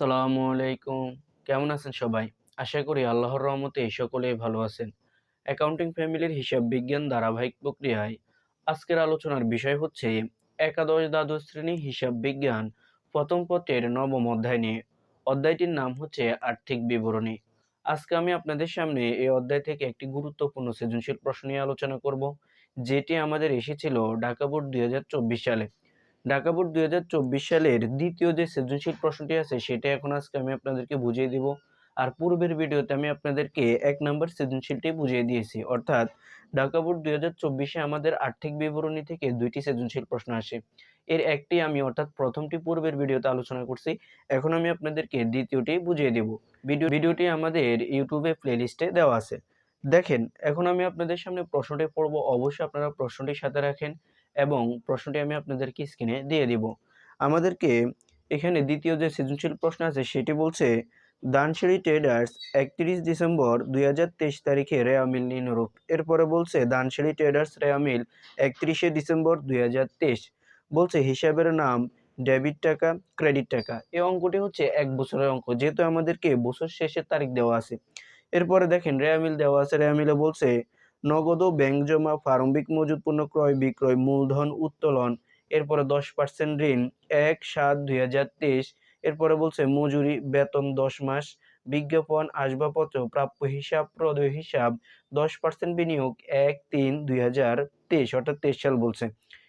আসসালামু আলাইকুম। কেমন আছেন সবাই? আশা করি আল্লাহর রহমতে সকলেই ভালো আছেন। অ্যাকাউন্টিং ফ্যামিলির হিসাব বিজ্ঞান ধারাবাহিক প্রক্রিয়ায় আজকের আলোচনার বিষয় হচ্ছে একাদশ দ্বাদশ শ্রেণি হিসাব বিজ্ঞান প্রথম পত্রের নবম অধ্যায় নিয়ে। অধ্যায়টির নাম হচ্ছে আর্থিক বিবরণী। আজকে আমি আপনাদের সামনে এই অধ্যায় থেকে একটি গুরুত্বপূর্ণ সৃজনশীল প্রশ্ন নিয়ে আলোচনা করব, যেটি আমাদের এসেছিল ঢাকা বোর্ড দুই হাজার চব্বিশ সালে। ঢাকা বোর্ড দুই হাজার চব্বিশ সালের দ্বিতীয় যে সৃজনশীল প্রশ্নটি আছে, সেটা এখন আজকে আমি আপনাদেরকে বুঝিয়ে দিব। আর পূর্বের ভিডিওতে আমি আপনাদেরকে এক নম্বর সৃজনশীলটি বুঝিয়ে দিয়েছি। অর্থাৎ ঢাকা বোর্ড দুই হাজার চব্বিশে আমাদের আর্থিক বিবরণী থেকে দুইটি সৃজনশীল প্রশ্ন আসে। এর একটি আমি, অর্থাৎ প্রথমটি পূর্বের ভিডিওতে আলোচনা করছি। এখন আমি আপনাদেরকে দ্বিতীয়টি বুঝিয়ে দেব। ভিডিও, ভিডিওটি আমাদের ইউটিউবে প্লেলিস্টে দেওয়া আছে। দেখেন, এখন আমি আপনাদের সামনে প্রশ্নটি পড়ব। অবশ্যই আপনারা প্রশ্নটির সাথে রাখেন। এবং প্রশ্নটি আমি আপনাদেরকে স্ক্রিনে দিয়ে দিব। আমাদেরকে এখানে দ্বিতীয় যে সৃজনশীল প্রশ্ন আছে, সেটি বলছে, দানশিরি ট্রেডার্স একত্রিশ ডিসেম্বর দুই হাজার তেইশ তারিখে রেয়া মিল নিম্নরূপ। এরপরে বলছে, দানশিরি ট্রেডার্স রেয়া মিল একত্রিশে ডিসেম্বর দুই হাজার তেইশ। বলছে, হিসাবের নাম ডেবিট টাকা, ক্রেডিট টাকা। এই অঙ্কটি হচ্ছে এক বছরের অঙ্ক, যেহেতু আমাদেরকে বছর শেষের তারিখ দেওয়া আছে। এরপরে দেখেন রেয়া মিল দেওয়া আছে রেয়া মিলে বলছে নগদ ব্যাংক জমা, প্রারম্ভিক মজুদ পণ্য ক্রয়, বিক্রয়, মূলধন উত্তোলন, এরপরে দশ পার্সেন্ট ঋণ, এক সাত দুই হাজার তেইশ, এরপরে বলছে মজুরি, বেতন দশ মাস, বিজ্ঞাপন, আসবাবপত্র, প্রাপ্য হিসাব, প্রদেয় হিসাব, দশ পার্সেন্ট বিনিয়োগ, এক তিন দুই হাজার তেইশ, অর্থাৎ তেইশ সাল বলছে।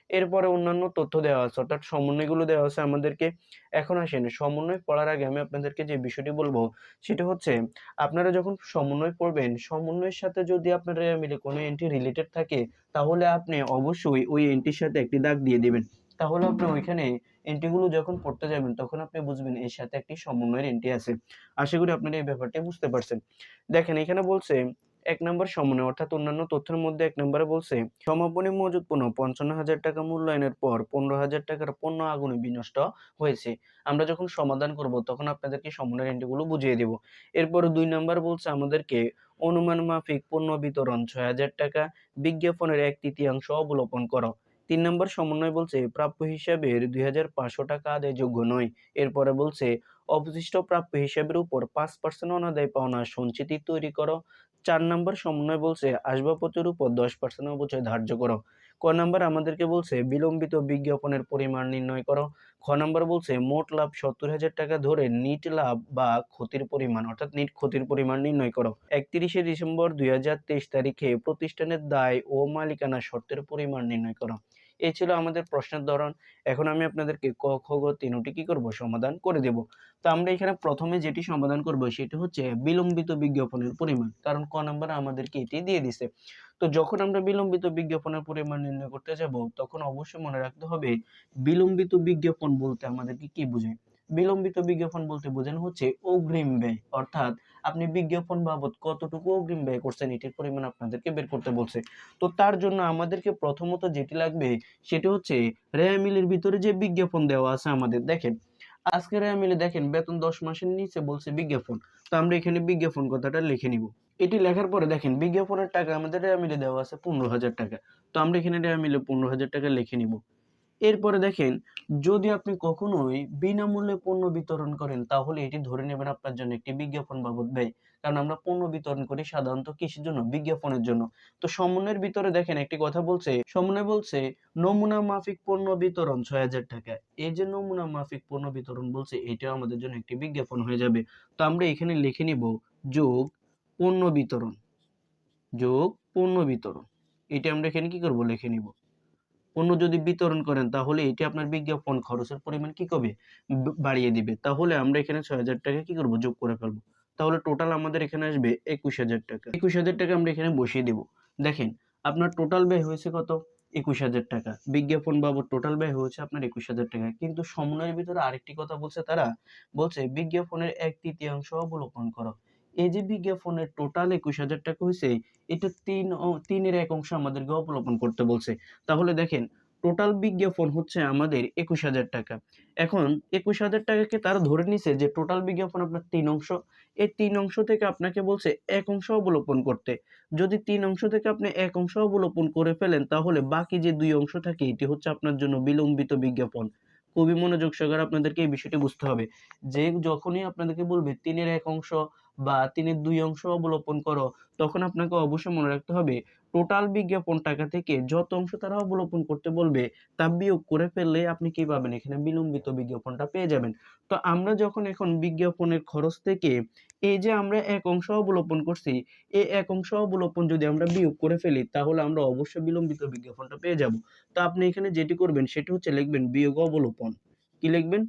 এরপরে অন্যান্য তথ্য দেওয়া আছে। অর্থাৎ সমন্বয়গুলো দেওয়া আছে আমাদেরকে। এখন আসেন, সমন্বয় পড়ার আগে আমি আপনাদেরকে যে বিষয়টি বলব, সেটা হচ্ছে আপনারা যখন সমন্বয় পড়বেন, সমন্বয়ের সাথে যদি আপনারা মিলে কোনো এন্ট্রি রিলেটেড থাকে, তাহলে আপনি অবশ্যই ওই এন্ট্রির সাথে একটি দাগ দিয়ে দেবেন। তাহলে আপনি ওইখানে এন্ট্রিগুলো যখন পড়তে যাবেন, তখন আপনি বুঝবেন এর সাথে একটি সমন্বয়ের এন্ট্রি আছে। আশা করি আপনারা এই ব্যাপারটা বুঝতে পারছেন। দেখেন, এখানে বলছে এক নম্বর সমনে অর্থাৎ অন্যান্য তথ্যের মধ্যে এক নম্বরে বলছে সমাপনী মজুদ পণ্য পঞ্চান্ন হাজার টাকা মূল্যায়নের পর পনেরো হাজার টাকার পণ্য আগুনে বিনষ্ট হয়েছে। আমরা যখন সমাধান করব, তখন আপনাদেরকে সমনের এন্ট্রিগুলো বুঝিয়ে দেব। এরপর দুই নম্বর বলছে আমাদেরকে অনুমান মাফিক পণ্য বিতরণ ছয় হাজার টাকা, বিজ্ঞাপনের এক তৃতীয়াংশ অবলোপন করো। তিন নম্বর সমন্বয় বলছে, প্রাপ্য হিসাবের দুই টাকা আদায়যোগ্য নয়। এরপরে বলছে, অবশিষ্ট প্রাপ্য হিসাবের উপর পাঁচ পার্সেন্ট অনাদায় পাওনা সঞ্চিতি তৈরি করো। চার নম্বর সমন্বয় বলছে, আসবাবপত্রের উপর দশ পার্সেন্ট অবচয় ধার্য করো। ক নম্বর আমাদেরকে বলছে, বিলম্বিত বিজ্ঞাপনের পরিমাণ নির্ণয় করো। খ নম্বর বলছে, মোট লাভ সত্তর হাজার টাকা ধরে নিট লাভ বা ক্ষতির পরিমাণ, অর্থাৎ নিট ক্ষতির পরিমাণ নির্ণয় করো। একত্রিশে ডিসেম্বর দুই হাজার তেইশ তারিখে প্রতিষ্ঠানের দায় ও মালিকানা শর্তের পরিমাণ নির্ণয় করো। এই ছিল আমাদের প্রশ্নের ধরন। এখন আমি আপনাদেরকে ক, খ, গ তিনটি কি করব সমাধান করে দেব। তো আমরা এখানে প্রথমে যেটি সমাধান করব সেটি হচ্ছে বিলম্বিত বিজ্ঞাপনের পরিমাণ। কারণ ক নাম্বার আমাদেরকে এটি দিয়ে দিছে। তো যখন আমরা বিলম্বিত বিজ্ঞাপনের পরিমাণ নির্ণয় করতে যাব, তখন অবশ্যই মনে রাখতে হবে বিলম্বিত বিজ্ঞাপন বলতে আমাদেরকে কি বোঝায়? বিলম্বিত বিজ্ঞাপন বলতে বোঝানো হচ্ছে অগ্রিম ব্যয়, অর্থাৎ আপনি বিজ্ঞাপন বাবদ কতটুকু অগ্রিম ব্যয় করছেন, এটির পরিমাণ আপনাদেরকে বের করতে বলছে। তো তার জন্য আমাদেরকে প্রথমত যেটি লাগবে, সেটি হচ্ছে রেয়া মিলের ভিতরে যে বিজ্ঞাপন দেওয়া আছে আমাদের, দেখেন। আজকে রেয়া মিলে দেখেন, বেতন দশ মাসের নিচে বলছে বিজ্ঞাপন। তো আমরা এখানে বিজ্ঞাপন কথাটা লিখে নিব। এটি লেখার পরে দেখেন, বিজ্ঞাপনের টাকা আমাদের রেয়া মিলে দেওয়া আছে পনেরো হাজার টাকা। তো আমরা এখানে রেয়া মিলে পনেরো হাজার টাকা লিখে নিব। এরপরে দেখেন, যদি আপনি কখনোই বিনামূল্যে পণ্য বিতরণ করেন, তাহলে এটি ধরে নেবেন আপনার জন্য একটি বিজ্ঞাপন বাবদ ব্যয়। কারণ আমরা পণ্য বিতরণ করি সাধারণত কিসের জন্য? বিজ্ঞাপনের জন্য। তো সমন্বয়ের ভিতরে দেখেন, একটি কথা বলছে, সমন্বয় বলছে, নমুনা মাফিক পণ্য বিতরণ ছয় হাজার টাকা। এই যে নমুনা মাফিক পণ্য বিতরণ বলছে এটাও আমাদের জন্য একটি বিজ্ঞাপন হয়ে যাবে। তো আমরা এখানে লিখে নিব, যোগ পণ্য বিতরণ। যোগ পণ্য বিতরণ। এটা আমরা এখানে কি করব? লিখে নিব। পণ্য যদি বিতরণ করেন, তাহলে এটি আপনার বিজ্ঞাপন খরচের পরিমাণ কি করবে? বাড়িয়ে দিবে। তাহলে আমরা এখানে ছয় হাজার টাকা কি করব? যোগ করে ফেলব। তাহলে টোটাল আমাদের এখানে আসবে একুশ হাজার টাকা। একুশ হাজার টাকা আমরা এখানে বসিয়ে দেব। দেখেন, আপনার টোটাল ব্যয় হয়েছে কত? একুশ হাজার টাকা। বিজ্ঞাপন বাবদ টোটাল ব্যয় হয়েছে আপনার একুশ হাজার টাকা। কিন্তু সমন্বয়ের ভিতরে আরেকটি কথা বলছে তারা। বলছে, বিজ্ঞাপনের এক তৃতীয়াংশ অবলোকন করো। এই যে বিজ্ঞাপনের টোটাল একুশ হাজার টাকা হয়েছে এটা তিন তিনের এক অংশ আমাদেরকে অবলোকন করতে বলছে। তাহলে দেখেন টোটাল বিজ্ঞাপন হচ্ছে আমাদের একুশ হাজার টাকা। এখন একুশ হাজার টাকাকে তারা ধরে নিছে যে টোটাল বিজ্ঞাপন আপনার তিন অংশ। এই তিন অংশ থেকে আপনাকে বলছে এক অংশ অবলোপন করতে। যদি তিন অংশ থেকে আপনি এক অংশ অবলোপন করে ফেলেন, তাহলে বাকি যে দুই অংশ থাকে, এটি হচ্ছে আপনার জন্য বিলম্বিত বিজ্ঞাপন খুবই মনোযোগ সহকারে আপনাদেরকে এই বিষয়টি বুঝতে হবে। যে যখনই আপনাদেরকে বলবে তিনের এক অংশ বা তিনের দুই অংশ অবলোপন করো, তখন আপনাকে অবশ্যই মনে রাখতে হবে টোটাল বিজ্ঞাপন টাকা থেকে যত অংশ তারা অবলোপন করতে বলবে, তা বিয়োগ করে ফেললে আপনি কি পাবেন? এখানে বিলম্বিত বিজ্ঞাপনটা পেয়ে যাবেন। তো আমরা যখন এখন বিজ্ঞাপনের খরচ থেকে এই যে আমরা এক অংশ অবলোপন করছি, এই এক অংশ অবলোপন যদি আমরা বিয়োগ করে ফেলি, তাহলে আমরা অবশ্যই বিলম্বিত বিজ্ঞাপনটা পেয়ে যাব। তো আপনি এখানে যেটি করবেন, সেটি হচ্ছে লিখবেন বিয়োগ অবলোপন। কি লিখবেন?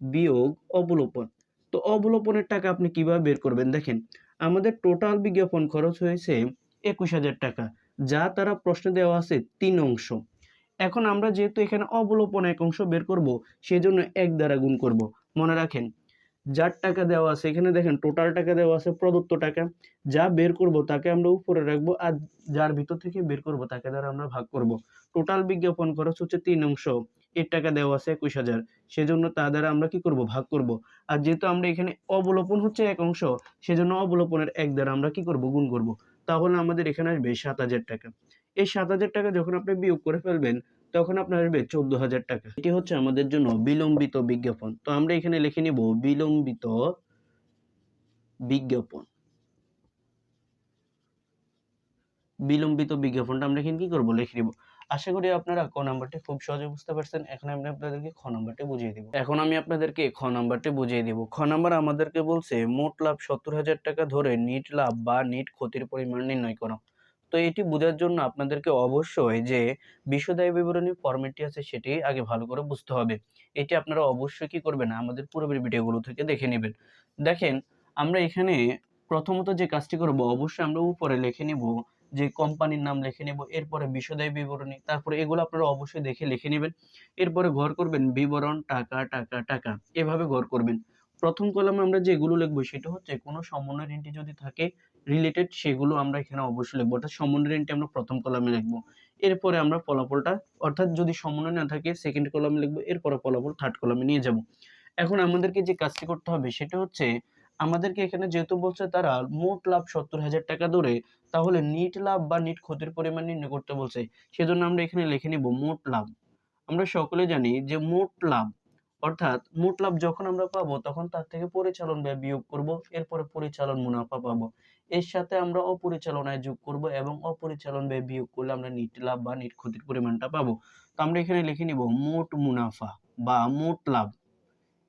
বিয়োগ অবলোপন। তো অবলোপনের টাকা আপনি কীভাবে বের করবেন? দেখেন, আমাদের টোটাল বিজ্ঞাপন খরচ হয়েছে একুশ হাজার টাকা, যা তারা প্রশ্নে দেওয়া আছে তিন অংশ। এখন আমরা যেহেতু এখানে অবলোপন এক অংশ বের করব, সেজন্য এক দ্বারা গুণ করব। মনে রাখেন, যার টাকা দেওয়া আছে, এখানে দেখেন টোটাল টাকা দেওয়া আছে প্রদত্ত টাকা, যা বের করব তাকে আমরা উপরে রাখব আর যার ভিতর থেকে বের করব তাকে দ্বারা আমরা ভাগ করব। টোটাল বিজ্ঞাপন খরচ হচ্ছে তিন অংশ। এর টাকা দেওয়া আছে একুশ হাজার। সেজন্য তা দ্বারা আমরা কি করব? ভাগ করব। আর যেহেতু আমরা এখানে অবলোপন হচ্ছে এক অংশ, সেজন্য অবলোপনের এক দ্বারা আমরা কি করব? গুণ করব। তাহলে আমাদের এখানে আসবে সাত হাজার টাকা। এই সাত হাজার টাকা যখন আপনি বিয়োগ করে ফেলবেন, তখন আপনার আসবে চোদ্দ হাজার টাকা। এটি হচ্ছে আমাদের জন্য বিলম্বিত বিজ্ঞাপন। তো আমরা এখানে লিখে নিব বিলম্বিত বিজ্ঞাপন। বিলম্বিত বিজ্ঞাপনটা আমরা এখানে কি করব? লিখে নিব আশা করি আপনারা ক নাম্বারটি খুব সহজে বুঝতে পারছেন। এখন আমি আপনাদেরকে খ নাম্বারটি বুঝিয়ে দিব। এখন আমি আপনাদেরকে খ নাম্বারটি বুঝিয়ে দিব। খ নাম্বার আমাদেরকে বলছে, মোট লাভ সত্তর হাজার টাকা ধরে নিট লাভ বা নিট ক্ষতির পরিমাণ নির্ণয় করো। তো এটি বোঝার জন্য আপনাদেরকে অবশ্যই যে বিশ্বদায়ী বিবরণী ফরম্যাটটি আছে, সেটি আগে ভালো করে বুঝতে হবে। এটি আপনারা অবশ্যই কি করবেন, আমাদের পূর্বের ভিডিওগুলো থেকে দেখে নেবেন। দেখেন, আমরা এখানে প্রথমত যে কাজটি করব, অবশ্যই আমরা উপরে লিখে নিব যে কোম্পানির নাম লিখে নেব, এরপরে বিশদায়ী বিবরণী, তারপরে এগুলো আপনারা অবশ্যই দেখে লিখে নেবেন। এরপরে ঘর করবেন, বিবরণ, টাকা টাকা টাকা, এভাবে ঘর করবেন। প্রথম কলামে আমরা যেগুলো লিখব সেটা হচ্ছে কোনো সমন্বয় ঋণটি যদি থাকে রিলেটেড সেগুলো আমরা এখানে অবশ্যই লিখব, অর্থাৎ সমন্বয় ঋণটি আমরা প্রথম কলামে লিখব। এরপরে আমরা ফলাফলটা, অর্থাৎ যদি সমন্বয় না থাকে সেকেন্ড কলামে লিখব, এরপরে ফলাফল থার্ড কলামে নিয়ে যাব। এখন আমাদেরকে যে কাজটি করতে হবে সেটা হচ্ছে আমাদেরকে এখানে যেহেতু বলছে তারা মোট লাভ সত্তর হাজার টাকা ধরে, তাহলে নিট লাভ বা নিট ক্ষতির পরিমাণ নির্ণয় করতে বলছে। সেজন্য আমরা এখানে লিখে নিব মোট লাভ। আমরা সকলে জানি যে মোট লাভ, অর্থাৎ মোট লাভ যখন আমরা পাবো, তখন তার থেকে পরিচালন ব্যয় বিয়োগ করব, এরপরে পরিচালন মুনাফা পাবো। এর সাথে আমরা অপরিচালনায় যোগ করব এবং অপরিচালন ব্যয় বিয়োগ করলে আমরা নিট লাভ বা নিট ক্ষতির পরিমাণটা পাবো। তো আমরা এখানে লিখে নিব মোট মুনাফা বা মোট লাভ।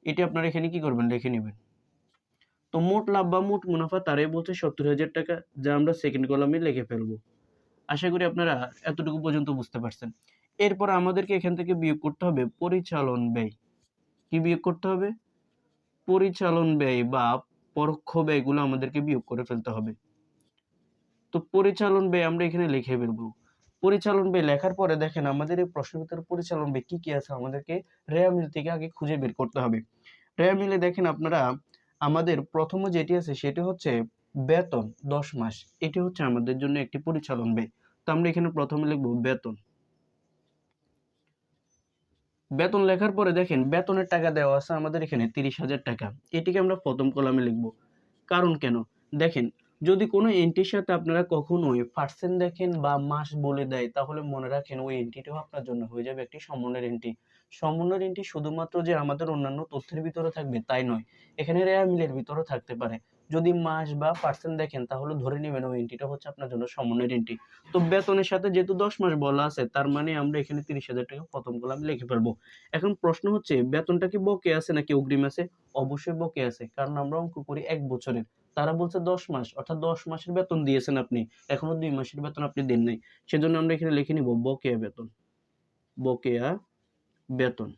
এটি আপনারা এখানে কি করবেন? লিখে নেবেন। তো মোট লাভ বা মোট মুনাফা তারাই বলছে সত্তর হাজার টাকা, যা আমরা সেকেন্ড কলামে লিখে ফেলব। আশা করি আপনারা এতটুকু পর্যন্ত বুঝতে পারছেন। এরপর আমাদেরকে এখান থেকে বিয়োগ করতে হবে পরিচালন ব্যয়। কি বিয়োগ করতে হবে? পরিচালন ব্যয় বা পরোক্ষ ব্যয়গুলো আমাদেরকে বিয়োগ করে ফেলতে হবে। তো পরিচালন ব্যয় আমরা এখানে লিখে ফেলব। পরিচালন ব্যয় লেখার পরে দেখেন আমাদের এই প্রশ্নের ভিতরে পরিচালন ব্যয় কি কি আছে আমাদেরকে রেয়া মিল থেকে আগে খুঁজে বের করতে হবে। রেয়া মিলে দেখেন আপনারা আমাদের প্রথম যেটি আছে সেটি হচ্ছে বেতন দশ মাস। এটি হচ্ছে আমাদের জন্য একটি পরিচালন ব্যয়। তো আমরা এখানে প্রথমে লিখব বেতন। বেতন লেখার পরে দেখেন, বেতনের টাকা দেওয়া আছে আমাদের এখানে তিরিশ হাজার টাকা। এটিকে আমরা প্রথম কলামে লিখব। কারণ কেন? দেখেন যদি কোনো এন্ট্রির সাথে আপনারা কখনোই পার্সেন্ট দেখেন বা মাস বলে দেয়, তাহলে মনে রাখেন ওই এন্ট্রিটাও আপনার জন্য হয়ে যাবে একটি সমন্বয়ের এন্ট্রি সমন্বয়ের এন্ট্রি শুধুমাত্র যে আমাদের অন্যান্য তথ্যের ভিতরে থাকবে তাই নয়, এখানে রেয়ার মিলের ভিতরেও থাকতে পারে। যদি মাস বা পার্সেন্ট দেখেন, তাহলে ধরে নেবেন ওই এন্ট্রিটা হচ্ছে আপনার জন্য সমন্বয়ের এন্ট্রি তো বেতনের সাথে যেহেতু দশ মাস বলা আছে, তার মানে আমরা এখানে তিরিশ হাজার টাকা প্রথম কলামে লিখে ফেলব। এখন প্রশ্ন হচ্ছে, বেতনটা কি বকে আছে নাকি অগ্রিম আছে? অবশ্যই বকে আছে, কারণ আমরা অঙ্ক করি এক বছরের। তারা বলছে দশ মাস, অর্থাৎ দশ মাসের বেতন দিয়েছেন আপনি। এখনও দুই মাসের বেতন আপনি দেন নাই। সেজন্য আমরা এখানে লিখে নিব বকেয়া বেতন। বকেয়া বেতন।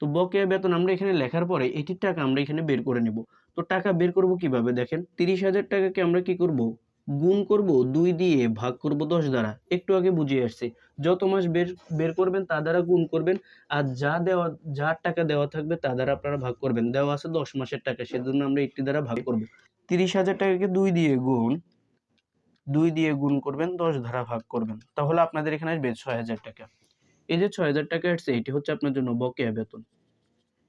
তো বকেয়া বেতন আমরা এখানে লেখার পরে এটির টাকা আমরা এখানে বের করে নিব। তো টাকা বের করব কীভাবে দেখেন? তিরিশ হাজার টাকাকে আমরা কি করব? গুণ করব, দুই দিয়ে ভাগ করব দশ দ্বারা। একটু আগে বুঝিয়ে আসছে। যত মাস বের বের করবেন তা দ্বারা গুণ করবেন, আর যা দেওয়া, যার টাকা দেওয়া থাকবে তা দ্বারা আপনারা ভাগ করবেন। দেওয়া আছে দশ মাসের টাকা, সেজন্য আমরা একটি দ্বারা ভাগ করব। তিরিশ হাজার টাকাকে দুই দিয়ে গুণ, দুই দিয়ে গুণ করবেন, দশ ধারা ভাগ করবেন। তাহলে আপনাদের এখানে আসবে ছয় হাজার টাকা। এই যে ছয় হাজার টাকা আসছে, এটি হচ্ছে আপনার জন্য বকেয়া বেতন।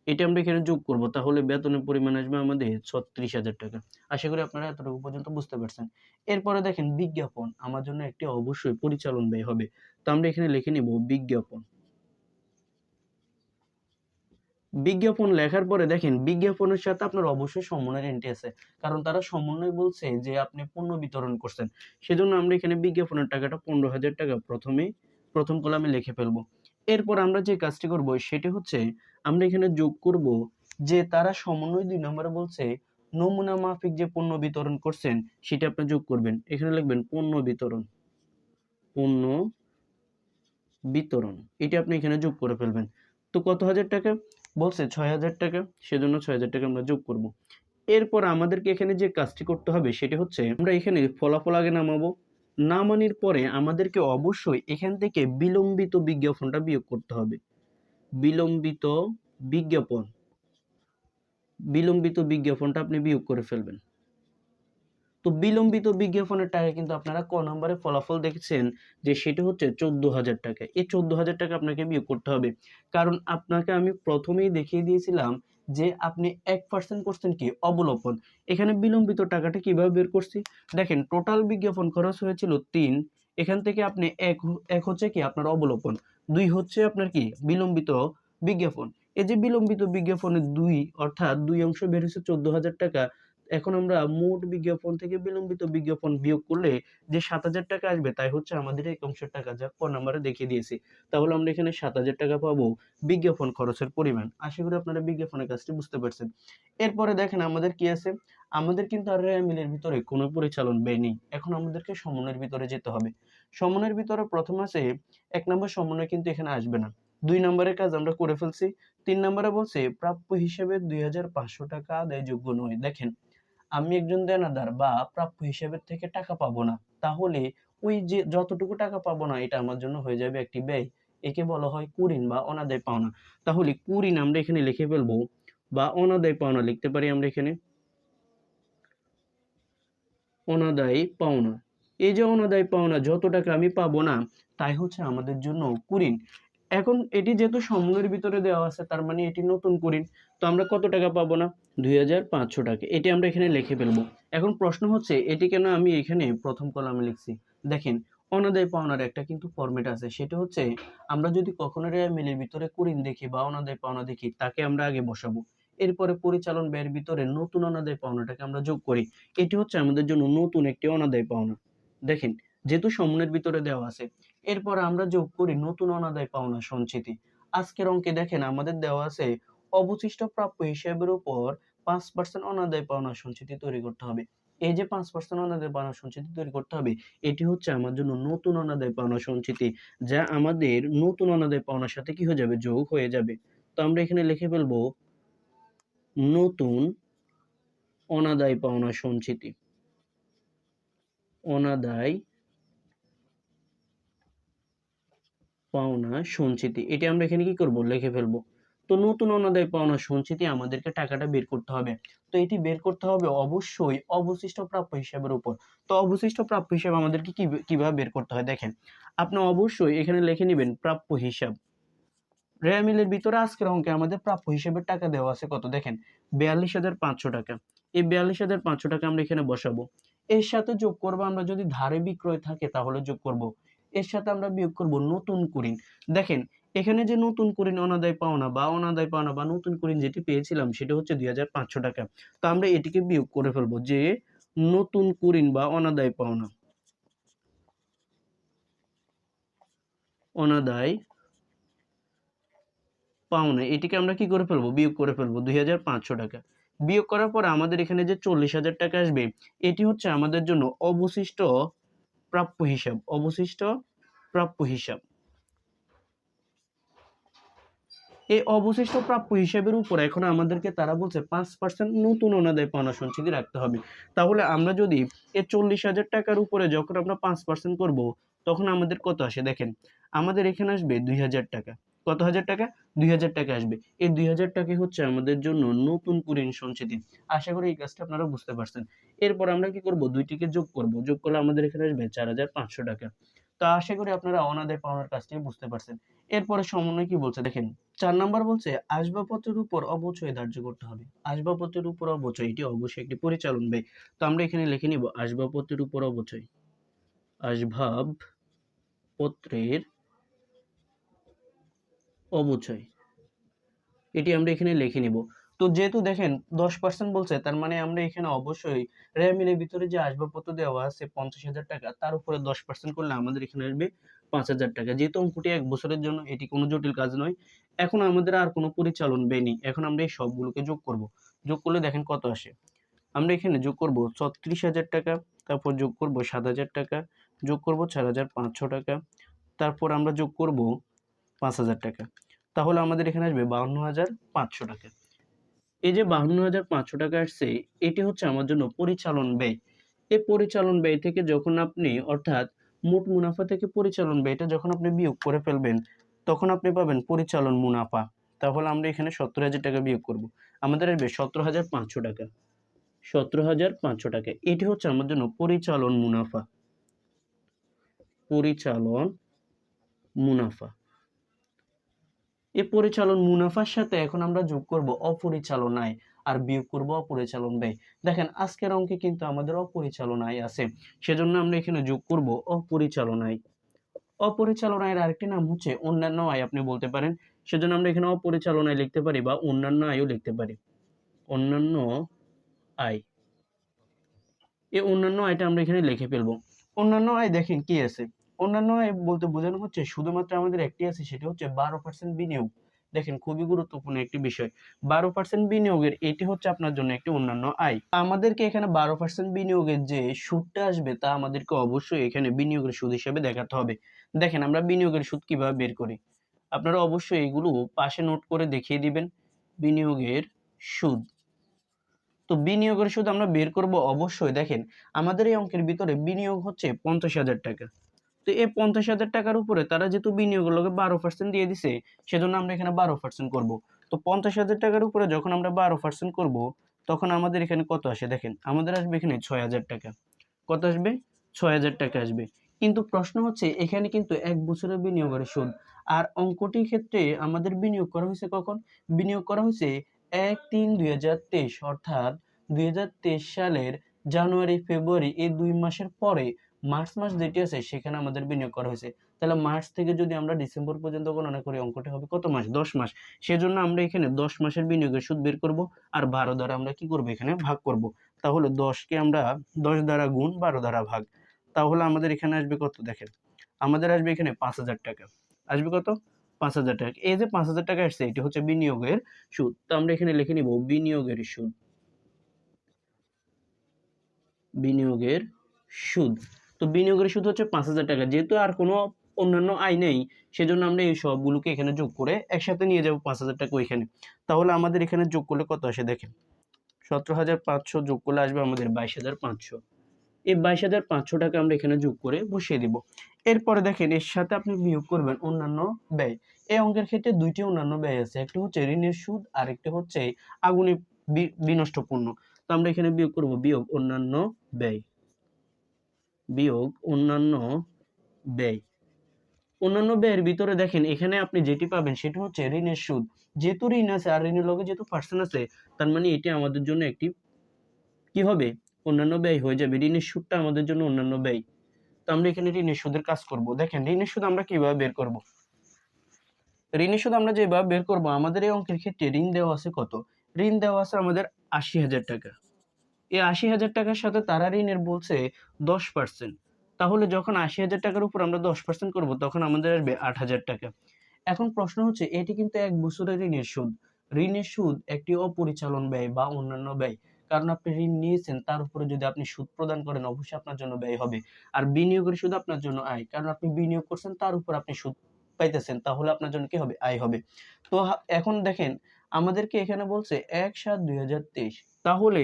এটা আমরা এখানে যোগ করব, তাহলে বেতনের পরিমাণ আসবে আমাদের ছত্রিশ হাজার টাকা। আশা করি আপনারা এতটুকু পর্যন্ত বুঝতে পারছেন। এরপরে দেখেন, বিজ্ঞাপন। আমার জন্য একটি অবশ্যই পরিচালন ব্যয় হবে। তো আমরা এখানে লিখে নিব বিজ্ঞাপন। বিজ্ঞাপন লেখার পরে দেখেন, বিজ্ঞাপনের সাথে আপনার অবশ্যই সমন্বয়ের এন্ট্রি আছে। কারণ তারা সমন্বয় বলছে যে আপনি পণ্য বিতরণ করছেন। সেজন্য আমরা এখানে বিজ্ঞাপনের টাকাটা পনেরো হাজার টাকা প্রথমে, প্রথম কলামে লিখে ফেলব। এরপর আমরা যে কাজটি করব, সেটি হচ্ছে আমরা এখানে যোগ করব যে তারা সমন্বয় দুই নম্বরে বলছে, নমুনা মাফিক যে পণ্য বিতরণ করছেন, সেটা আপনি যোগ করবেন। এখানে লিখবেন, পণ্য বিতরণ। পণ্য বিতরণ। এটা আপনি এখানে যোগ করে ফেলবেন। তো কত হাজার টাকা? বলছে ছয় হাজার টাকা, সেজন্য ছয় হাজার টাকা আমরা যোগ করব। এরপর আমাদেরকে এখানে যে কাজটি করতে হবে, সেটি হচ্ছে আমরা এখানে ফলাফল আগে নামাবো। নামানির পরে আমাদেরকে অবশ্যই এখান থেকে বিলম্বিত বিজ্ঞাপনটা বিয়োগ করতে হবে। বিলম্বিত বিজ্ঞাপন। বিলম্বিত বিজ্ঞাপনটা আপনি বিয়োগ করে ফেলবেন। তো বিলম্বিত বিজ্ঞাপনের টাকা কিন্তু আপনারা ক নম্বরে ফলাফল দেখেছেন যে সেটা হচ্ছে চোদ্দ হাজার টাকা। এই চোদ্দ হাজার টাকা আপনাকে বিয়োগ করতে হবে। কারণ আপনাকে আমি প্রথমেই দেখিয়ে দিয়েছিলাম যে আপনি এক পার্সেন্ট করছেন কি? অবলোপন। এখানে বিলম্বিত টাকাটা কীভাবে বের করছি? দেখেন টোটাল বিজ্ঞাপন খরচ হয়েছিল তিন। এখান থেকে আপনি এক এক হচ্ছে কি? আপনার অবলোপন। দুই হচ্ছে আপনার কি? বিলম্বিত বিজ্ঞাপন। এই যে বিলম্বিত বিজ্ঞাপনের দুই, অর্থাৎ দুই অংশ বের হচ্ছে চোদ্দ হাজার টাকা এখন আমরা মোট বিজ্ঞাপন থেকে বিলম্বিত বিজ্ঞাপন বিয়োগ করলে যে সাত হাজার টাকা আসবে, তাই হচ্ছে আমাদের এক অংশের টাকা যা ক নাম্বারে দেখিয়ে দিয়েছি। তাহলে আমরা এখানে সাত হাজার টাকা পাবো বিজ্ঞাপন খরচের পরিমাণ। আশা করি আপনারা বিজ্ঞাপনের কাজটি বুঝতে পারছেন। এরপরে দেখেন আমাদের কি আছে? আমাদের কিন্তু আর মিলের ভিতরে কোনো পরিচালন ব্যয় নেই। এখন আমাদেরকে সমন্বয়ের ভিতরে যেতে হবে। সমন্বয়ের ভিতরে প্রথম আছে, এক নম্বর সমন্বয় কিন্তু এখানে আসবে না। দুই নম্বরের কাজ আমরা করে ফেলছি। তিন নম্বরে বলছে, প্রাপ্য হিসেবে দুই হাজার পাঁচশো টাকা আদায়যোগ্য নয়। দেখেন। আমি একজন দেনাদার বা প্রাপ্য হিসেবের থেকে টাকা পাবো না, তাহলে ওই যে যতটুকু টাকা পাবো না, এটা আমার জন্য হয়ে যাবে একটি ব্যয়। একে বলা হয় কুরিন বা অনাদায় পাওনা। তাহলে কুরিন আমরা এখানে লিখে ফেলব বা অনাদায় পাওনা লিখতে পারি আমরা এখানে। অনাদায় পাওনা। এই যে অনাদায় পাওনা, যত টাকা আমি পাবো না, তাই হচ্ছে আমাদের জন্য কুরিন। এখন এটি যেহেতু সময়ের ভিতরে দেওয়া আছে, তার মানে এটি নতুন করিন, তো আমরা কত টাকা পাবো না? দুই হাজার পাঁচশো টাকা। এটি আমরা এখানে লিখে ফেলব। এখন প্রশ্ন হচ্ছে, এটি কেন আমি এখানে প্রথম কলামে লিখছি? দেখেন, অনাদায় পাওনার একটা কিন্তু ফরম্যাট আছে। সেটা হচ্ছে, আমরা যদি কখনো মিলের ভিতরে করিন দেখি বা অনাদায় পাওনা দেখি, তাকে আমরা আগে বসাবো। এরপরে পরিচালন ব্যয়ের ভিতরে নতুন অনাদায় পাওনাটাকে আমরা যোগ করি। এটি হচ্ছে আমাদের জন্য নতুন একটি অনাদায় পাওনা। দেখেন, যেহেতু সমনের ভিতরে দেওয়া আছে এরপর আমরা যোগ করি নতুন অনাদায় পাওনা সঞ্চিতি। আজকের অঙ্কে দেখেন আমাদের দেওয়া আছে, অবশিষ্ট প্রাপ্য হিসাবের উপর পাঁচ পার্সেন্ট অনাদায় পাওনা সঞ্চিতি তৈরি করতে হবে। এই যে পাঁচ পার্সেন্ট অনাদায় পাওনা সঞ্চিতি তৈরি করতে হবে, এটি হচ্ছে আমার জন্য নতুন অনাদায় পাওনা সঞ্চিতি, যা আমাদের নতুন অনাদায় পাওনার সাথে কি হয়ে যাবে? যোগ হয়ে যাবে। তো আমরা এখানে লিখে ফেলব, নতুন অনাদায় পাওনা সঞ্চিতি। অনাদায় পাওনা সঞ্চিতি। এটি আমরা এখানে কি করব? লিখে ফেলব। তো নতুন অনাদায় পাওনা সঞ্চিতি আমাদেরকে টাকাটা বের করতে হবে। তো এটি বের করতে হবে অবশ্যই অবশিষ্ট প্রাপ্য হিসাবের উপর। তো অবশিষ্ট প্রাপ্য হিসাব আমাদেরকে কি, কীভাবে বের করতে হয়? দেখেন, আপনি অবশ্যই এখানে লিখে নেবেন প্রাপ্য হিসাব। রেয়া মিলের ভিতরে আজকের অঙ্কে আমাদের প্রাপ্য হিসেবে টাকা দেওয়া আছে কত? দেখেন, বিয়াল্লিশ হাজার পাঁচশো টাকা। এই বিয়াল্লিশ হাজার পাঁচশো টাকা আমরা এখানে বসাবো। এর সাথে যোগ করব, আমরা যদি ধারে বিক্রয় থাকে তাহলে যোগ করব এর সাথে আমরা বিয়োগ করব নতুন কুরিন। দেখেন, এখানে যে নতুন করিন অনাদায় পাওনা বা অনাদায় পাওনা বা নতুন কুরিন যেটি পেয়েছিলাম, সেটা হচ্ছে দুই হাজার পাঁচশো টাকা। তো আমরা এটিকে বিয়োগ করে ফেলব যে নতুন করিন বা অনাদায় পাওনা। অনাদায় পাওনা, এটিকে আমরা কি করে ফেলব? বিয়োগ করে ফেলব দুই হাজার পাঁচশো টাকা। বিয়োগ করার পর আমাদের এখানে যে চল্লিশ হাজার টাকা আসবে, এটি হচ্ছে আমাদের জন্য অবশিষ্ট প্রাপ্য হিসাব, অবশিষ্ট প্রাপ্য হিসাব। এই অবশিষ্ট প্রাপ্য হিসাবের উপর এখন আমাদেরকে তারা বলছে পাঁচ পার্সেন্ট নতুন অনাদায় পাওনা সঞ্চিতি রাখতে হবে। তাহলে আমরা যদি এই চল্লিশ হাজার টাকার উপরে যখন আমরা পাঁচ পার্সেন্ট করব, তখন আমাদের কত আসে? দেখেন, আমাদের এখানে আসবে দুই হাজার টাকা। কত হাজার টাকা? দুই হাজার টাকা আসবে। এই দুই হাজার টাকা হচ্ছে আমাদের জন্য নতুন কুরিন সঞ্চিতি আশা করি এই কাজটা আপনারা বুঝতে পারছেন। এরপর আমরা কি করব? দুইটিকে যোগ করব। যোগ করলে আমাদের এখানে আসবে চার হাজার পাঁচশো টাকা। তো আশা করি আপনারা অনাদায় পাওনার কাজটি বুঝতে পারছেন। এরপরে সমন্বয় কি বলছে? দেখেন, চার নাম্বার বলছে, আসবাবপত্রের উপর অবচয় ধার্য করতে হবে। আসবাবপত্রের উপর অবচয়, এটি অবশ্যই একটি পরিচালন ব্যয়। তো আমরা এখানে লিখে নিব, আসবাবপত্রের উপর অবচয়। আসবাব পত্রের অবচয়। এটি আমরা এখানে লিখে নিব। তো যেহেতু দেখেন, দশ পার্সেন্ট বলছে, তার মানে আমরা এখানে অবশ্যই রেমিলের ভিতরে যে আসবাবপত্র দেওয়া আছে পঞ্চাশ হাজার টাকা, তার উপরে দশ পার্সেন্ট করলে আমাদের এখানে আসবে পাঁচ হাজার টাকা। যেহেতু অঙ্কটি এক বছরের জন্য, এটি কোনো জটিল কাজ নয়। এখন আমাদের আর কোনো পরিচালন ব্যয় নেই এখন আমরা এই সবগুলোকে যোগ করব। যোগ করলে দেখেন কত আসে। আমরা এখানে যোগ করব ছত্রিশ হাজার টাকা, তারপর যোগ করব সাত হাজার টাকা, যোগ করব চার হাজার পাঁচশো টাকা, তারপর আমরা যোগ করব পাঁচ হাজার টাকা। তাহলে আমাদের এখানে আসবে বাউন্ন হাজার পাঁচশো টাকা। এই যে বাহান্ন হাজার পাঁচশো টাকা আসছে, এটি হচ্ছে আমার জন্য পরিচালন ব্যয়। এই পরিচালন ব্যয় থেকে যখন আপনি অর্থাৎ মোট মুনাফা থেকে পরিচালন ব্যয়টা যখন আপনি বিয়োগ করে ফেলবেন, তখন আপনি পাবেন পরিচালন মুনাফা। তাহলে আমরা এখানে সত্তর হাজার টাকা বিয়োগ করব। আমাদের আসবে সতেরো হাজার পাঁচশো টাকা। সতেরো হাজার পাঁচশো টাকা, এটি হচ্ছে আমার জন্য পরিচালন মুনাফা। পরিচালন মুনাফা। এই পরিচালন মুনাফার সাথে এখন আমরা যোগ করব অপরিচালনায় আর বিয়োগ করব অপরিচালন ব্যয়। দেখেন, আজকের অঙ্কে কিন্তু আমাদের অপরিচালনায় আছে। সেজন্য আমরা এখানে যোগ করব অপরিচালনায়। অপরিচালনায়ের আরেকটি নাম হচ্ছে অন্যান্য আয়, আপনি বলতে পারেন। সেজন্য আমরা এখানে অপরিচালনায় লিখতে পারি বা অন্যান্য আয়ও লিখতে পারি। অন্যান্য আয়। এই অন্যান্য আয়টা আমরা এখানে লিখে ফেলব। অন্যান্য আয় দেখেন কি আছে? অন্যান্য বলতে বোঝানো হচ্ছে শুধুমাত্র আমাদের একটি আছে, সেটা হচ্ছে বারো পার্সেন্ট বিনিয়োগ। দেখেন খুবই গুরুত্বপূর্ণ একটি বিষয়। বারো পার্সেন্ট বিনিয়োগের এটি হচ্ছে আপনার জন্য একটি অন্যান্য আয়। আমাদেরকে এখানে বারো পার্সেন্ট বিনিয়োগের যে সুদটা আসবে তা আমাদেরকে অবশ্যই এখানে বিনিয়োগের সুদ হিসেবে দেখাতে হবে। দেখেন আমরা বিনিয়োগের সুদ কীভাবে বের করি? আপনারা অবশ্যই এগুলো পাশে নোট করে দেখিয়ে দিবেন বিনিয়োগের সুদ। তো বিনিয়োগের সুদ আমরা বের করব অবশ্যই। দেখেন আমাদের এই অঙ্কের ভিতরে বিনিয়োগ হচ্ছে পঞ্চাশ হাজার টাকা। তো এই পঞ্চাশ হাজার টাকার উপরে তারা যেহেতু বিনিয়োগের লোকে বারো পার্সেন্ট দিয়ে দিছে, সেজন্য আমরা এখানে বারো পার্সেন্ট করব। তো পঞ্চাশ হাজার টাকার উপরে যখন আমরা বারো পার্সেন্ট করব, তখন আমাদের এখানে কত আসে দেখেন? আমাদের আসবে এখানে ছয় হাজার টাকা। কত আসবে? ছয় হাজার টাকা আসবে। কিন্তু প্রশ্ন হচ্ছে, এখানে কিন্তু এক বছরের বিনিয়োগের সুদ। আর অঙ্কটির ক্ষেত্রে আমাদের বিনিয়োগ করা হয়েছে কখন? বিনিয়োগ করা হয়েছে এক তিন দুই হাজার তেইশ, অর্থাৎ দুই হাজার তেইশ সালের জানুয়ারি, ফেব্রুয়ারি এই দুই মাসের পরে মার্চ মাস যেটি আছে, সেখানে আমাদের বিনিয়োগ করা হয়েছে। তাহলে মার্চ থেকে যদি আমরা ডিসেম্বর পর্যন্ত গণনা করি, অঙ্কটা হবে কত মাস? দশ মাস। সেজন্য আমরা এখানে দশ মাসের বিনিয়োগের সুদ বের করব আর বারো দ্বারা আমরা কি করব? এখানে ভাগ করব। তাহলে দশকে আমরা দশ দ্বারা গুণ বারো দ্বারা ভাগ। তাহলে আমাদের এখানে আসবে কত দেখেন? আমাদের আসবে এখানে পাঁচ হাজার টাকা। আসবে কত? পাঁচ হাজার টাকা। এই যে পাঁচ হাজার টাকা আসছে, এটি হচ্ছে বিনিয়োগের সুদ। তো আমরা এখানে লিখে নিব বিনিয়োগের সুদ। বিনিয়োগের সুদ। তো বিনিয়োগের সুদ হচ্ছে পাঁচ হাজার টাকা। যেহেতু আর কোনো অন্যান্য আয় নেই, সেজন্য আমরা এই সবগুলোকে এখানে যোগ করে একসাথে নিয়ে যাব পাঁচ হাজার টাকা ওইখানে। তাহলে আমাদের এখানে যোগ করলে কত আসে দেখেন? সতেরো হাজার পাঁচশো যোগ করলে আসবে আমাদের বাইশ হাজার পাঁচশো। এই বাইশ হাজার পাঁচশো টাকা আমরা এখানে যোগ করে বসিয়ে দিব। এরপরে দেখেন, এর সাথে আপনি বিয়োগ করবেন অন্যান্য ব্যয়। এই অঙ্কের ক্ষেত্রে দুইটি অন্যান্য ব্যয় আছে। একটি হচ্ছে ঋণের সুদ আর একটি হচ্ছে আগুনে বিনষ্ট পণ্য তো আমরা এখানে বিয়োগ করব বিয়োগ অন্যান্য ব্যয়। বিয়োগ অন্যান্য ব্যয়। অন্যান্য ব্যয়ের ভিতরে দেখেন, এখানে আপনি যেটি পাবেন সেটি হচ্ছে ঋণের সুদ। যেহেতু ঋণ আছে আর ঋণের লগে যেহেতু পার্সেন্ট আছে, তার মানে এটি আমাদের জন্য একটি কি হবে? অন্যান্য ব্যয় হয়ে যাবে। ঋণের সুদটা আমাদের জন্য অন্যান্য ব্যয়। তো আমরা এখানে ঋণের সুদের কাজ করব। দেখেন, ঋণের সুদ আমরা কীভাবে বের করব? ঋণের সুদ আমরা যেভাবে বের করব, আমাদের এই অঙ্কের ক্ষেত্রে ঋণ দেওয়া আছে কত? ঋণ দেওয়া আছে আমাদের আশি হাজার টাকা। এই আশি হাজার টাকার সাথে তারা ঋণের বলছে দশ পার্সেন্ট তাহলে যখন আশি হাজার টাকার উপর আমরা দশ পার্সেন্ট করব, তখন আমাদের আসবে আট হাজার টাকা। এখন প্রশ্ন হচ্ছে, এটি কিন্তু এক বছরের ঋণের সুদ। ঋণের সুদ একটি অপরিচালন ব্যয় বা অন্যান্য ব্যয়। কারণ আপনি ঋণ নিয়েছেন, তার উপরে যদি আপনি সুদ প্রদান করেন, অবশ্যই আপনার জন্য ব্যয় হবে। আর বিনিয়োগের সুদ আপনার জন্য আয়। কারণ আপনি বিনিয়োগ করছেন, তার উপর আপনি সুদ পাইতেছেন, তাহলে আপনার জন্য কি হবে? আয় হবে। তো এখন দেখেন, আমাদেরকে এখানে বলছে এক সাত দুই হাজার তেইশ। তাহলে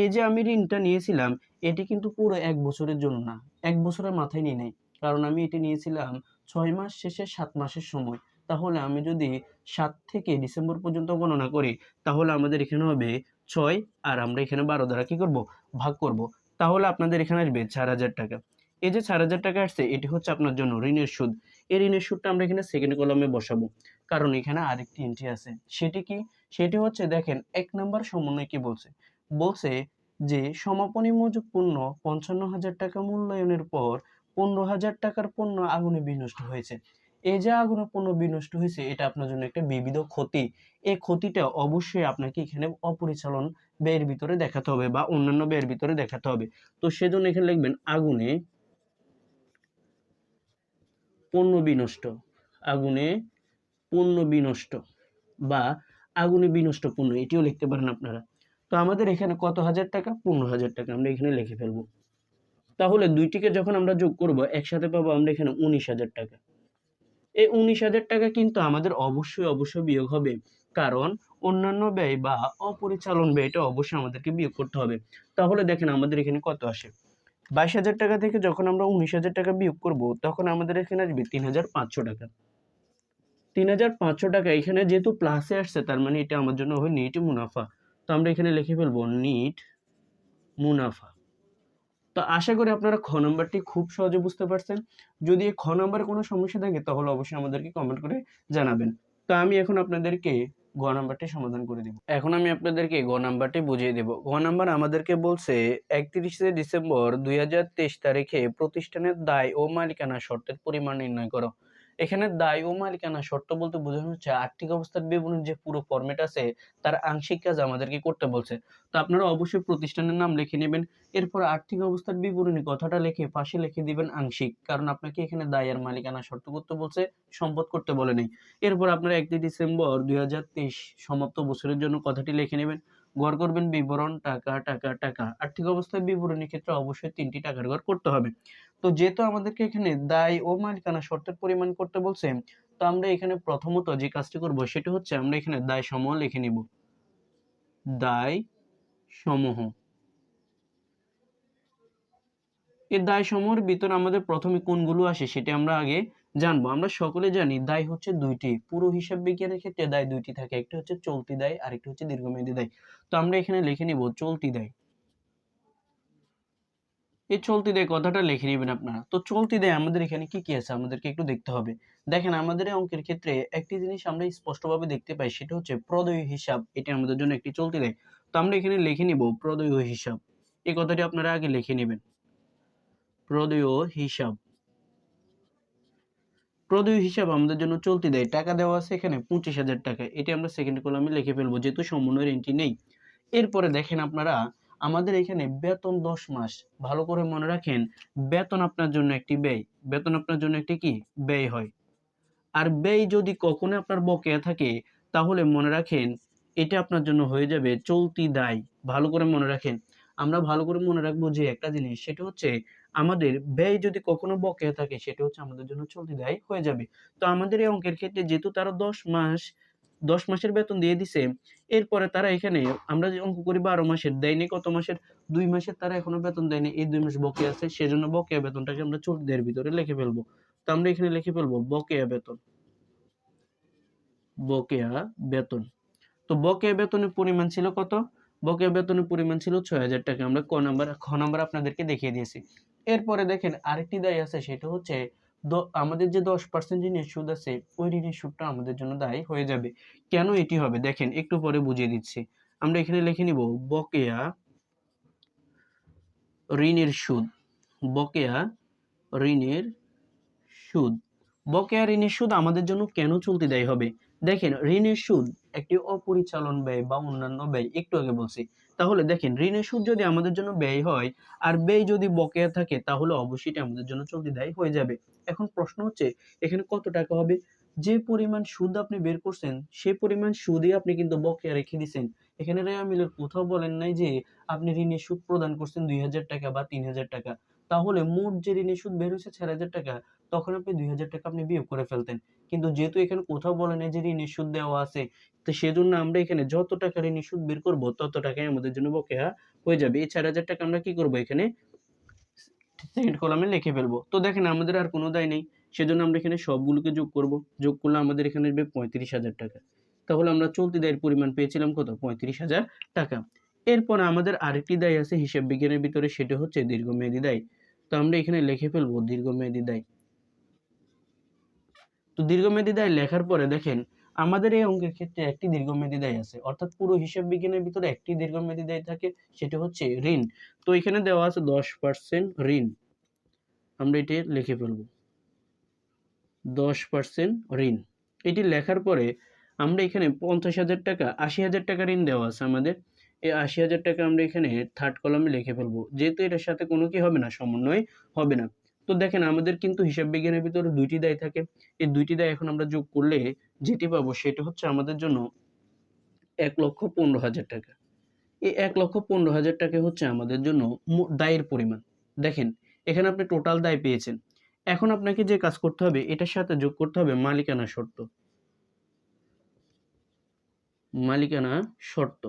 এই যে আমি ঋণটা নিয়েছিলাম, এটি কিন্তু পুরো এক বছরের জন্য না, এক বছরের মাথায় নিয়ে নেই। কারণ আমি এটি নিয়েছিলাম ছয় মাস শেষে সাত মাসের সময়। তাহলে আমি যদি সাত থেকে ডিসেম্বর পর্যন্ত গণনা করি, তাহলে আমাদের এখানে হবে ছয়, আর আমরা এখানে বারো দ্বারা কি করব? ভাগ করব। তাহলে আপনাদের এখানে আসবে চার হাজার টাকা। এই যে চার হাজার টাকা আসছে, এটি হচ্ছে আপনার জন্য ঋণের সুদ। এই ঋণের সুদটা আমরা এখানে সেকেন্ড কলমে বসাবো। কারণ এখানে আরেকটি এন্ট্রি আছে। সেটি কি? সেটি হচ্ছে, দেখেন, এক নম্বর সমন্বয় কি বলছে? বলছে যে, সমাপনী মজুত পণ্য পঞ্চান্ন হাজার টাকা মূল্যায়নের পর পনেরো হাজার টাকার পণ্য আগুনে বিনষ্ট হয়েছে। এই যে আগুনে পণ্য বিনষ্ট হয়েছে, এটা আপনার জন্য একটা বিবিধ ক্ষতি। এই ক্ষতিটা অবশ্যই আপনাকে এখানে অপরিচালন ব্যয়ের ভিতরে দেখাতে হবে বা অন্যান্য ব্যয়ের ভিতরে দেখাতে হবে। তো সেজন্য এখানে লিখবেন, আগুনে পণ্য বিনষ্ট। আগুনে পণ্য বিনষ্ট বা আগুনে বিনষ্ট পণ্য এটিও লিখতে পারেন আপনারা। তো আমাদের এখানে কত হাজার টাকা? পনেরো হাজার টাকা, আমরা এখানে লিখে ফেলব। তাহলে দুইটিকে যখন আমরা যোগ করব, একসাথে পাবো আমরা এখানে উনিশ হাজার টাকা। এই উনিশ হাজার টাকা কিন্তু আমাদের অবশ্যই অবশ্যই বিয়োগ হবে। কারণ অন্যান্য ব্যয় বা অপরিচালন ব্যয়টা অবশ্যই আমাদেরকে বিয়োগ করতে হবে। তাহলে দেখেন আমাদের এখানে কত আসে? বাইশ হাজার টাকা থেকে যখন আমরা উনিশ হাজার টাকা বিয়োগ করব, তখন আমাদের এখানে আসবে তিন হাজার পাঁচশো টাকা। তিন হাজার পাঁচশো টাকা। এখানে যেহেতু প্লাসে আসছে, তার মানে এটা আমার জন্য হয় নিট মুনাফা। তো আমরা এখানে লিখে ফেলব নিট মুনাফা। তো আশা করি আপনারা খ নম্বরটি খুব সহজে বুঝতে পারছেন। যদি খ নম্বরে কোনো সমস্যা থাকে, তাহলে অবশ্যই আমাদেরকে কমেন্ট করে জানাবেন। তো আমি এখন আপনাদেরকে গ নাম্বারটি সমাধান করে দেব। এখন আমি আপনাদেরকে গ নাম্বারটি বুঝিয়ে দেব। গ নাম্বার আমাদেরকে বলছে, একত্রিশে ডিসেম্বর দুই হাজার তেইশ তারিখে প্রতিষ্ঠানের দায় ও মালিকানা শর্তের পরিমাণ নির্ণয় করো। এখানে দায় ও মালিকানা শর্ত বলতে বোঝানো হচ্ছে আর্থিক অবস্থার বিবরণীর যে পুরো ফরম্যাট আছে, তার আংশিক কাজ আমাদেরকে করতে বলছে। তো আপনারা অবশ্যই প্রতিষ্ঠানের নাম লিখে নেবেন, এরপর আর্থিক অবস্থার বিবরণী কথাটা লিখে পাশে লিখে দিবেন আংশিক, কারণ আপনাকে এখানে দায় আর মালিকানা শর্ত করতে বলছে, সম্পদ করতে বলে নেই। এরপর আপনারা একত্রিশ ডিসেম্বর দুই হাজার তেইশ সমাপ্ত বছরের জন্য কথাটি লিখে নেবেন গড় করবেন বিবরণ, টাকা টাকা টাকা। আর্থিক অবস্থার বিবরণীর ক্ষেত্রে অবশ্যই তিনটি টাকার গড় করতে হবে। তো যেহেতু আমাদেরকে এখানে দায় ও মালিকানা শর্তের পরিমাণ করতে বলছে, তো আমরা এখানে প্রথমত যে কাজটি করব সেটা হচ্ছে আমরা এখানে দায় সমূহ লিখে নিব। দায় সমূহ। এই দায় সমূহের ভিতরে আমাদের প্রথমে কোনগুলো আসে সেটা আমরা আগে জানব। আমরা সকলে জানি দায় হচ্ছে দুইটি। পুরো হিসাব বিজ্ঞানের ক্ষেত্রে দায় দুইটি থাকে। একটি হচ্ছে চলতি দায় আর একটি হচ্ছে দীর্ঘমেয়াদী দায়। তো আমরা এখানে লিখে নিব চলতি দায়। এই চলতি দেয় কথাটা লিখে নেবেন আপনারা। তো চলতি দেয় আমাদের এখানে কি কি আছে আমাদেরকে একটু দেখতে হবে। দেখেন, আমাদের অঙ্কের ক্ষেত্রে একটি জিনিস আমরা স্পষ্টভাবে দেখতে পাই, সেটা হচ্ছে প্রদয় হিসাব। এটা আমাদের জন্য একটি চলতি দেয়। তো আমরা এখানে লিখে নিব প্রদয় হিসাব। এই কথাটি আপনারা আগে লিখে নেবেন। প্রদয় হিসাব। প্রদয় হিসাব আমাদের জন্য চলতি দেয়। টাকা দেওয়া আছে এখানে পঁচিশ হাজার টাকা। এটি আমরা সেকেন্ড কলামে লিখে ফেলব, যেহেতু সমন্বয়ের এন্ট্রি নেই। এরপরে দেখেন আপনারা আমাদের এখানে বেতন দশ মাস। ভালো করে মনে রাখেন, বেতন আপনার জন্য একটি ব্যয়। বেতন আপনার জন্য একটি কি? ব্যয় হয়। আর ব্যয় যদি কখনো আপনার বকেয়া থাকে, তাহলে মনে রাখেন এটা আপনার জন্য হয়ে যাবে চলতি দায়। ভালো করে মনে রাখেন। আমরা ভালো করে মনে রাখব যে একটা জিনিস, সেটা হচ্ছে আমাদের ব্যয় যদি কখনো বকেয়া থাকে, সেটা হচ্ছে আমাদের জন্য চলতি দায় হয়ে যাবে। তো আমাদের এই অঙ্কের ক্ষেত্রে যেহেতু তারা দশ মাস দশ মাসের বেতন দিয়ে দিছে। এরপরে তারা এখানে, আমরা যে অঙ্ক করি বারো মাসের, দেয়নি কত মাসের? দুই মাসের তারা এখনও বেতন দেয়নি। এই দুই মাস বকেয়া আছে, সেজন্য বকেয়া বেতনটাকে আমরা চলতি দায়ের ভিতরে লিখে ফেলব। তো আমরা এখানে লিখে ফেলব, বকেয়া বেতন। বকেয়া বেতন। তো বকেয়া বেতনের পরিমাণ ছিল কত? বকেয়া বেতনের পরিমাণ ছিল ছয় হাজার টাকা। আমরা ক নাম্বার, খ নাম্বার আপনাদেরকে দেখিয়ে দিয়েছি। এরপরে দেখেন আরেকটি দায় আছে, সেটা হচ্ছে আমাদের যে দশ পার্সেন্ট ঋণের সুদ আছে, ওই ঋণের সুদটা আমাদের জন্য দায়ী হয়ে যাবে। কেন এটি হবে? দেখেন, একটু পরে বুঝিয়ে দিচ্ছি। আমরা এখানে লিখে নিব, বকেয়া ঋণের সুদ। বকেয়া ঋণের সুদ। বকেয়া ঋণের সুদ আমাদের জন্য কেন চলতে দেয় হবে? দেখেন, ঋণের সুদ একটি অপরিচালন ব্যয় বা অন্যান্য ব্যয়। একটু আগে বলছি। তাহলে দেখেন, ঋণের সুদ যদি আমাদের জন্য ব্যয় হয়, আর ব্যয় যদি বকেয়া থাকে, তাহলে অবশ্যই এটা আমাদের জন্য চলতি দায়ী হয়ে যাবে। এখন প্রশ্ন হচ্ছে, এখানে কত টাকা হবে? যে পরিমাণ সুদ আপনি বের করছেন, সে পরিমাণ সুদে আপনি কিন্তু বকেয়া রেখে দিচ্ছেন এখানে রেয়া মিলের কোথাও বলেন নাই যে, আপনি ঋণের সুদ প্রদান করছেন দুই হাজার টাকা বা তিন হাজার টাকা। তাহলে মোট যে ঋণের সুদ বের হয়েছে চার হাজার টাকা, তখন আপনি দুই হাজার টাকা আপনি বিয়োগ করে ফেলতেন। কিন্তু যেহেতু এখানে কোথাও বলে নাই যে ঋণের সুদ দেওয়া আছে, তো সেজন্য আমরা এখানে যত টাকা ঋণের সুদ বের করব, তত টাকাই আমাদের জন্য বকেয়া হয়ে যাবে। এই চার হাজার টাকা আমরা কি করব এখানে? সেকেন্ড কলামে লিখে ফেলব। তো দেখেন, আমাদের আর কোনো দায় নেই। সেজন্য আমরা এখানে সবগুলোকে যোগ করব। যোগ করলে আমাদের এখানে আসবে পঁয়ত্রিশ হাজার টাকা। তাহলে আমরা চলতি দায়ের পরিমাণ পেয়েছিলাম কত? পঁয়ত্রিশ হাজার টাকা। এরপর আমাদের আরেকটি দায় আছে হিসাব বিজ্ঞানের ভিতরে, সেটা হচ্ছে দীর্ঘমেয়াদী দায়। তো আমরা এখানে লিখে ফেলব দীর্ঘমেয়াদী দায়। তো দীর্ঘমেয়াদী দায় লেখার পরে দেখেন আমাদের এই অঙ্কের ক্ষেত্রে একটি দীর্ঘমেয়াদী দায় আছে। অর্থাৎ পুরো হিসাব বিজ্ঞানের ভিতরে একটি দীর্ঘমেয়াদী দায় থাকে, সেটা হচ্ছে ঋণ। তো এখানে দেওয়া আছে দশ পার্সেন্ট ঋণ। আমরা এটি লিখে ফেলব। দশ পার্সেন্ট ঋণ। এটি লেখার পরে আমরা এখানে পঞ্চাশ হাজার টাকা, আশি হাজার টাকা ঋণ দেওয়া আছে আমাদের। এই আশি হাজার টাকা আমরা এখানে থার্ড কলামে লিখে ফেলব। যেহেতু এটার সাথে কোনো কি হবে না, সমন্বয় হবে না। তো দেখেন আমাদের কিন্তু হিসাব বিজ্ঞানের ভিতরে দুইটি দায় থাকে। এই দুইটি দায় এখন আমরা যোগ করলে যেটি পাবো সেটা হচ্ছে আমাদের জন্য এক লক্ষ পনেরো হাজার টাকা। এই এক লক্ষ পনেরো হাজার টাকা হচ্ছে আমাদের জন্য দায়ের পরিমাণ। দেখেন, এখানে আপনি টোটাল দায় পেয়েছেন। এখন আপনাকে যে কাজ করতে হবে, এটার সাথে যোগ করতে হবে মালিকানা শর্ত। মালিকানা শর্ত।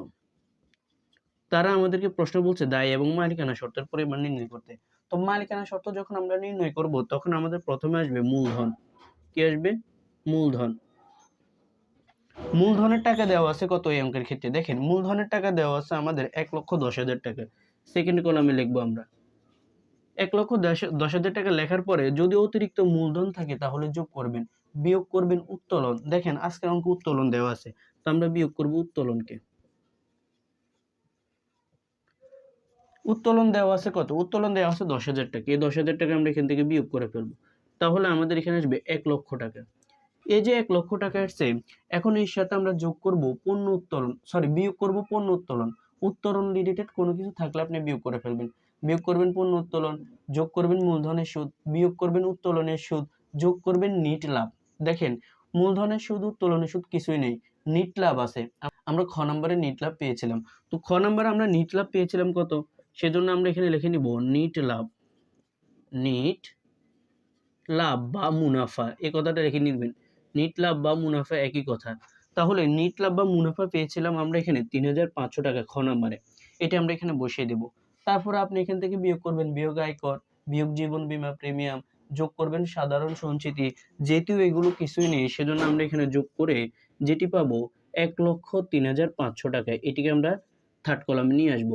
তারা আমাদেরকে প্রশ্ন বলছে দায় এবং মালিকানা শর্তের পরিমাণ নির্ণয় করতে। তো মালিকানা শর্ত যখন আমরা নির্ণয় করব, তখন আমাদের প্রথমে আসবে মূলধন। কি আসবে? মূলধন। মূলধনের টাকা দেওয়া আছে কত এই অঙ্কের ক্ষেত্রে? দেখেন, মূলধনের টাকা দেওয়া আছে আমাদের এক লক্ষ দশ হাজার টাকা। সেকেন্ড কলামে লিখব আমরা। এক লক্ষ দশ হাজার টাকা লেখার পরে যদি অতিরিক্ত মূলধন থাকে, তাহলে যোগ করবেন। বিয়োগ করবেন উত্তোলন। দেখেন, আজকের অঙ্ক উত্তোলন দেওয়া আছে। তো আমরা বিয়োগ করব উত্তোলনকে। উত্তোলন দেওয়া আছে কত? উত্তোলন দেওয়া আছে দশ হাজার টাকা। এই দশ হাজার টাকা আমরা এখান থেকে বিয়োগ করে ফেলব। তাহলে আমাদের এখানে আসবে এক লক্ষ টাকা। এই যে এক লক্ষ টাকা আসছে, এখন এর সাথে আমরা যোগ করব পণ্য উত্তোলন। সরি বিয়োগ করব পণ্য উত্তোলন। উত্তোলন রিলেটেড কোনো কিছু থাকলে আপনি বিয়োগ করে ফেলবেন। বিয়োগ করবেন পণ্য উত্তোলন, যোগ করবেন মূলধনের সুদ, বিয়োগ করবেন উত্তোলনের সুদ, যোগ করবেন নিট লাভ। দেখেন, মূলধনের সুদ, উত্তোলনের সুদ কিছুই নেই। নিট লাভ আছে। আমরা খ নম্বরে নিট লাভ পেয়েছিলাম। তো খ নম্বরে আমরা নিট লাভ পেয়েছিলাম কত? সেজন্য আমরা এখানে লিখে নিব নিট লাভ নিট লাভ বা মুনাফা। এই কথাটা রেখে নিবেন। নিট লাভ বা মুনাফা একই কথা। তাহলে নিট লাভ বা মুনাফা পেয়েছিলাম আমরা এখানে তিন হাজার পাঁচশো টাকা খ নম্বরে। এটা আমরা এখানে বসিয়ে দেব। তারপর আপনি এখান থেকে বিয়োগ করবেন বিয়োগ আয়কর, বিয়োগ জীবন বীমা প্রিমিয়াম, যোগ করবেন সাধারণ সঞ্চিতি। যেহেতু এগুলো কিছুই নেই, সেজন্য আমরা এখানে যোগ করে যেটি পাবো এক লক্ষ তিন হাজার পাঁচশো টাকা। এটিকে আমরা থার্ড কলামে নিয়ে আসব।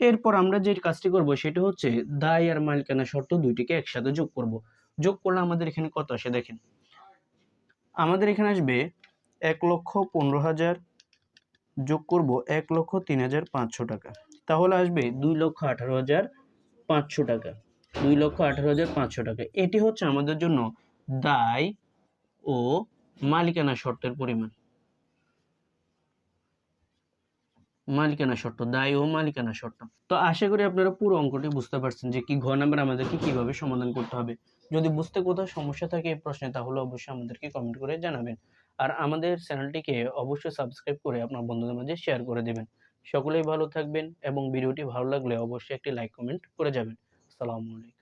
এরপর আমরা যে কাজটি করব সেটা হচ্ছে দায় আর মালিকানা শর্ত দুইটিকে একসাথে যোগ করব। যোগ করলে আমাদের এখানে কত আসে দেখেন। আমাদের এখানে আসবে এক লক্ষ পনেরো হাজার, যোগ করব এক লক্ষ তিন হাজার পাঁচশো টাকা। তাহলে আসবে দুই লক্ষ আঠারো হাজার পাঁচশো টাকা। দুই লক্ষ আঠারো হাজার পাঁচশো টাকা। এটি হচ্ছে আমাদের জন্য দায় ও মালিকানা শর্তের পরিমাণ। মালিকানা শর্ত, দায় ও মালিকানা শর্ত। তো আশা করি আপনারা পুরো অঙ্কটি বুঝতে পারছেন যে কি ঘ নাম্বার আমাদেরকে কীভাবে সমাধান করতে হবে। যদি বুঝতে কোথাও সমস্যা থাকে এই প্রশ্নে, তাহলে অবশ্যই আমাদেরকে কমেন্ট করে জানাবেন। আর আমাদের চ্যানেলটিকে অবশ্যই সাবস্ক্রাইব করে আপনার বন্ধুদের মাঝে শেয়ার করে দেবেন। সকলেই ভালো থাকবেন এবং ভিডিওটি ভালো লাগলে অবশ্যই একটি লাইক কমেন্ট করে যাবেন। আসসালামু আলাইকুম।